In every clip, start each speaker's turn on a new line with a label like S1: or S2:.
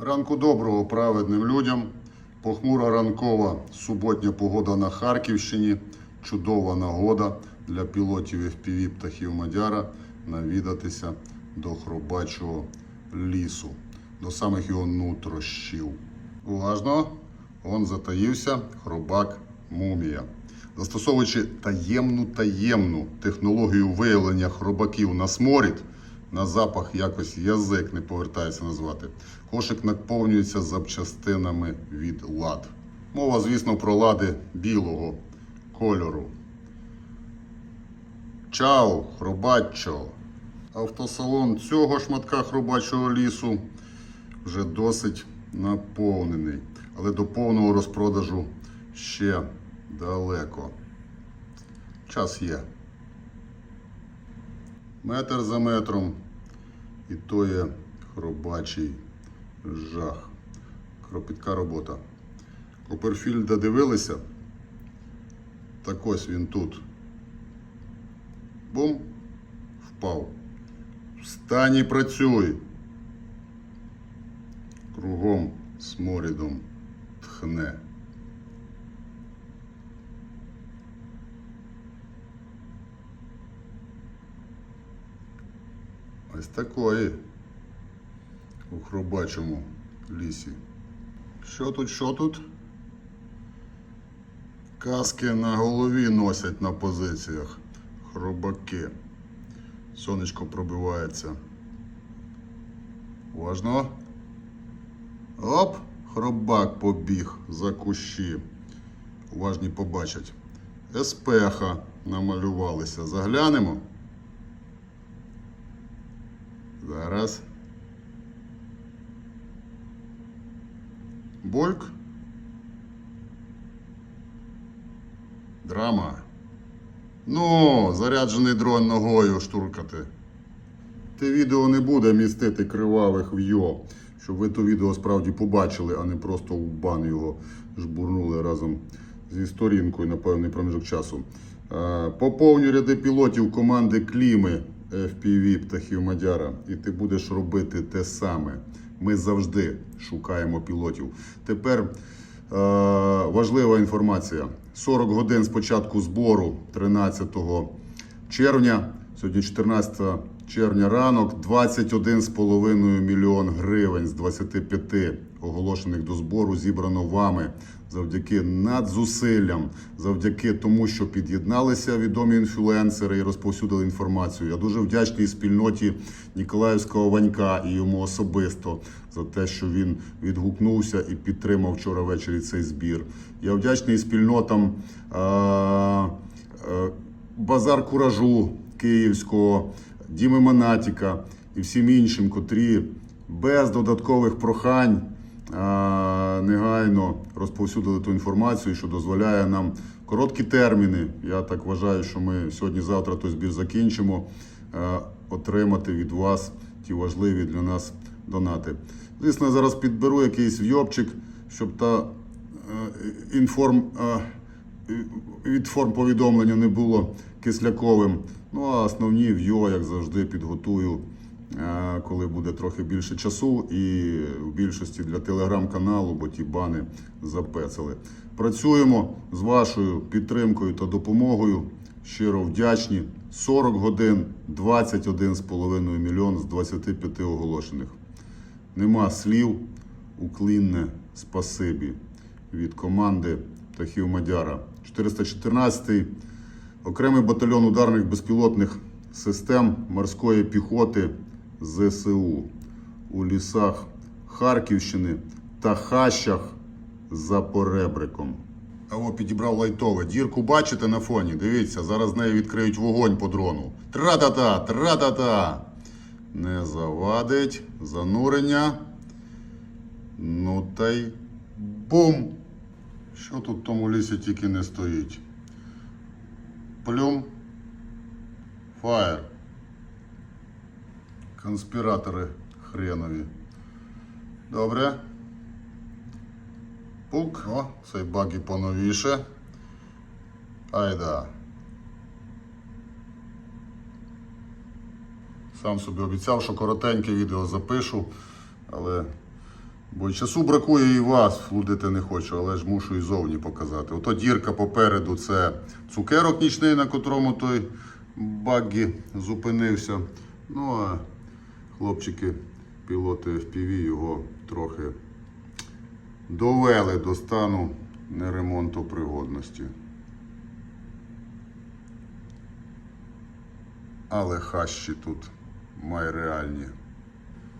S1: Ранку доброго праведним людям. Похмура ранкова суботня погода на Харківщині. Чудова нагода для пілотів FPV птахів Мадяра навідатися до хробачого лісу, до самих його нутрощів. Уважно, он затаївся хробак мумія. Застосовуючи таємну таємну технологію виявлення хробаків на сморід, на запах якось язик не повертається назвати. Кошик наповнюється запчастинами від лад. Мова, звісно, про лади білого кольору. Чао, хробаччо! Автосалон цього шматка хробачого лісу вже досить наповнений, але до повного розпродажу ще далеко. Час є. Метр за метром. І то є хробачий жах. Кропітка робота. Коперфільда дивилися. Так ось він тут. Бум. Впав. Встань і працюй. Кругом сморідом тхне. Ось такої у хробачому лісі. Що тут, що тут? Каски на голові носять на позиціях. Хробаки. Сонечко пробивається. Уважно. Оп! Хробак побіг за кущі. Уважні побачать. Еспеха намалювалися. Заглянемо. Зараз. Больк. Драма. Ну, заряджений дрон ногою штуркати. Те відео не буде містити кривавих вйо, щоб ви то відео справді побачили, а не просто в бан його жбурнули разом зі сторінкою на певний проміжок часу. Е, Поповню ряди пілотів команди Кліми FPV птахів Мадяра, і ти будеш робити те саме. Ми завжди шукаємо пілотів. Тепер е, важлива інформація: 40 годин з початку збору 13 червня. Сьогодні 14 червня ранок, 21,5 мільйон гривень з 25 оголошених до збору зібрано вами завдяки надзусиллям, завдяки тому, що під'єдналися відомі інфлюенсери і розповсюдили інформацію. Я дуже вдячний спільноті Ніколаївського Ванька і йому особисто за те, що він відгукнувся і підтримав вчора ввечері цей збір. Я вдячний спільнотам. Е- Базар Куражу Київського, Діми Монатіка і всім іншим, котрі без додаткових прохань негайно розповсюдили ту інформацію, що дозволяє нам короткі терміни. Я так вважаю, що ми сьогодні-завтра той збір закінчимо, отримати від вас ті важливі для нас донати. Звісно, я зараз підберу якийсь вйобчик, щоб та е, інформ. від форм повідомлення не було кисляковим. Ну а основні в'йо, як завжди, підготую, е, коли буде трохи більше часу, і в більшості для телеграм-каналу, бо ті бани запецали. Працюємо з вашою підтримкою та допомогою. Щиро вдячні. 40 годин, 21,5 мільйон з 25 оголошених. Нема слів, уклінне спасибі від команди птахів Мадяра. 414-й окремий батальйон ударних безпілотних систем морської піхоти ЗСУ у лісах Харківщини та хащах за поребриком. Аво підібрав лайтове. Дірку бачите на фоні? Дивіться, зараз з нею відкриють вогонь по дрону. Тра-та-та, тра-та-та. Не завадить. Занурення. Ну та й бум! Що тут в тому лісі тільки не стоїть? Плюм. Фаєр. Конспіратори хренові. Добре. Пук. О, цей багі поновіше. Айда. Сам собі обіцяв, що коротеньке відео запишу, але Бо часу бракує і вас, флудити не хочу, але ж мушу і зовні показати. Ото дірка попереду це цукерок нічний, на котрому той баггі зупинився. Ну а хлопчики, пілоти FPV його трохи довели до стану неремонтопригодності. Але хащі тут май реальні.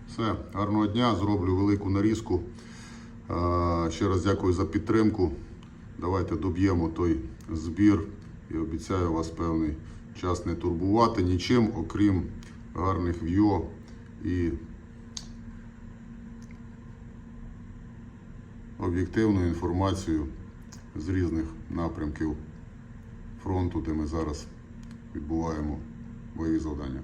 S1: Все, гарного дня, зроблю велику нарізку. Ще раз дякую за підтримку. Давайте доб'ємо той збір і обіцяю вас певний час не турбувати нічим, окрім гарних в'йо і об'єктивною інформацією з різних напрямків фронту, де ми зараз відбуваємо бойові завдання.